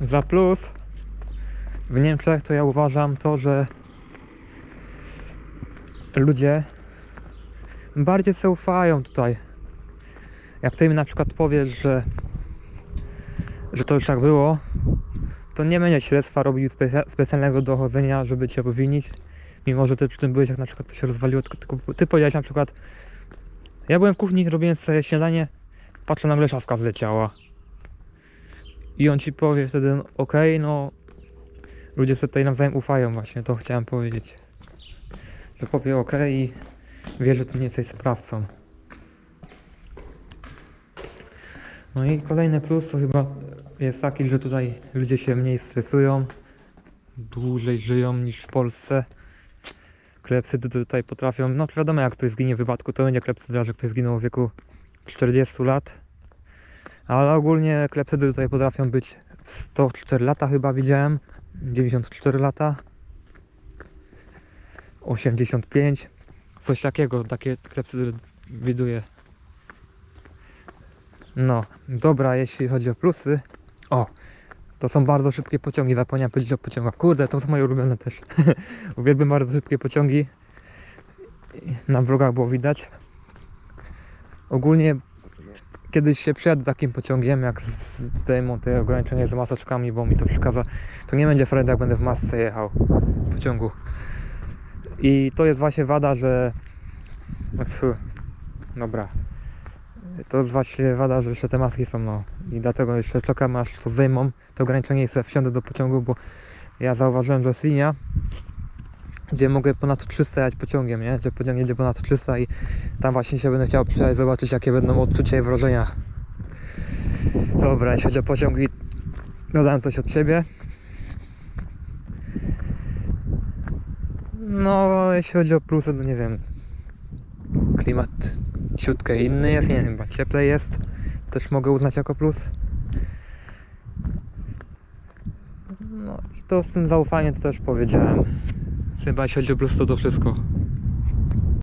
Za plus w Niemczech to ja uważam to, że ludzie bardziej sobie ufają tutaj. Jak ty mi na przykład powiesz, że, że to już tak było, to nie będzie śledztwa robił specja- specjalnego dochodzenia, żeby cię powinić. Mimo, że ty przy tym byłeś, jak na przykład coś się rozwaliło, tylko, ty powiedziałeś na przykład ja byłem w kuchni, robiłem sobie śniadanie, patrzę, nagle szafka zleciała. I on ci powie wtedy, no, okej, no ludzie sobie tutaj nawzajem ufają właśnie, to chciałem powiedzieć. Że powie okej i wie, że ty nie jesteś sprawcą. No i kolejny plus to chyba jest taki, że tutaj ludzie się mniej stresują, dłużej żyją niż w Polsce. Klepsydy tutaj potrafią, no wiadomo jak ktoś zginie w wypadku, to będzie klepsydra, że ktoś zginął w wieku 40 lat. Ale ogólnie klepsydy tutaj potrafią być 104 lata chyba widziałem, 94 lata, 85, coś takiego, takie klepsydy widuję. No, dobra, jeśli chodzi o plusy. O, to są bardzo szybkie pociągi, zapomniałem powiedzieć o pociągach. Kurde, to są moje ulubione też. Uwielbiam bardzo szybkie pociągi. Na wrogach było widać. Ogólnie kiedyś się przejadę takim pociągiem, jak zdejmą te ograniczenia z maseczkami, bo mi to przeszkadza, to nie będzie frajda, jak będę w masce jechał w pociągu. I to jest właśnie wada, że... Fuh. Dobra. To jest właśnie wada, że jeszcze te maski są, no. I dlatego jeszcze czekam aż to zdejmą, to ograniczenie i wsiądę do pociągu, bo ja zauważyłem, że jest linia, gdzie mogę ponad 300 jechać pociągiem, nie? Że pociąg jedzie ponad 300 i tam właśnie się będę chciał przejechać, zobaczyć jakie będą odczucia i wrażenia. Dobra, jeśli chodzi o pociągi, dodałem coś od siebie. No, jeśli chodzi o plusy, to nie wiem. Klimat ciutkę inny jest, nie wiem, chyba cieplej jest. Też mogę uznać jako plus. No i to z tym zaufaniem to też powiedziałem. Chyba chodzi o plus to to wszystko.